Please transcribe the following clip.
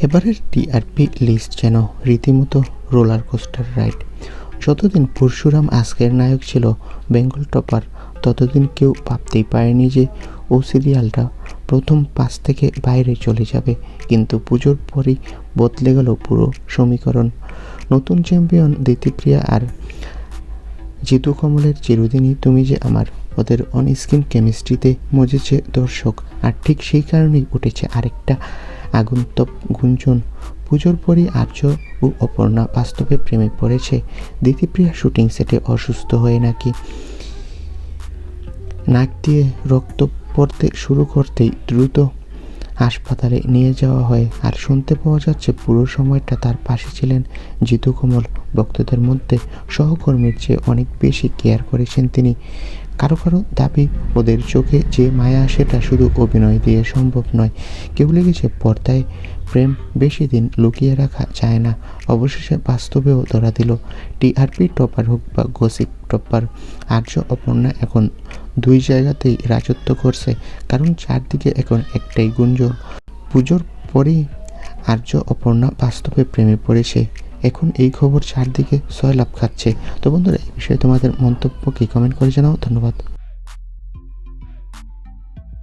এবারের TRP list যেন রীতিমতো রোলার কোস্টার রাইড। যতদিন পরশুরাম আজকের নায়ক ছিল, বেঙ্গল টপার ততদিন কেউ ভাবতেই পারেনি যে ও সিরিয়ালটা প্রথম পাঁচ থেকে বাইরে চলে যাবে। কিন্তু পুজোর পরই বদলে গেল পুরো সমীকরণ। নতুন চ্যাম্পিয়ন দিতিপ্রিয়া আর জিতু কমলের চিরদিনই তুমি যে আমার। ওদের অন স্ক্রিন কেমিস্ট্রিতে মজেছে দর্শক। আর ঠিক সেই কারণেই উঠেছে আরেকটা আগন্তক গুঞ্জন, পুজোর পরই আর্য ও অপর্ণা বাস্তবে প্রেমে পড়েছে। দিতিপ্রিয়া শুটিং সেটে অসুস্থ হয়ে নাকি নাক দিয়ে রক্ত পড়তে শুরু করতেই দ্রুত হাসপাতালে নিয়ে যাওয়া হয়। আর শুনতে পাওয়া যাচ্ছে, পুরো সময়টা তার পাশে ছিলেন জিতু কমল। ভক্তদের মধ্যে সহকর্মীর চেয়ে অনেক বেশি কেয়ার করেছেন তিনি। কারও কারও দাবি ওদের চোখে যে মায়া, সেটা শুধু অভিনয় দিয়ে সম্ভব নয়। কেউ লেগেছে পর্দায় প্রেম, বেশি দিন লুকিয়ে রাখা যায় না। অবশেষে বাস্তবেও ধরা দিল। টিআরপি টপার হোক বা গসিপ টপার, আর্য অপর্ণা এখন দুই জায়গাতেই রাজত্ব করছে, কারণ চারদিকে এখন একটাই গুঞ্জন। পুজোর পরেই আর্য অপর্ণা বাস্তবে প্রেমে পড়েছে। এখন এই খবর চারদিকে সয়লাভ খাচ্ছে। তো বন্ধুরা, এই বিষয়ে তোমাদের মন্তব্য কি? কমেন্ট করে জানাও। ধন্যবাদ।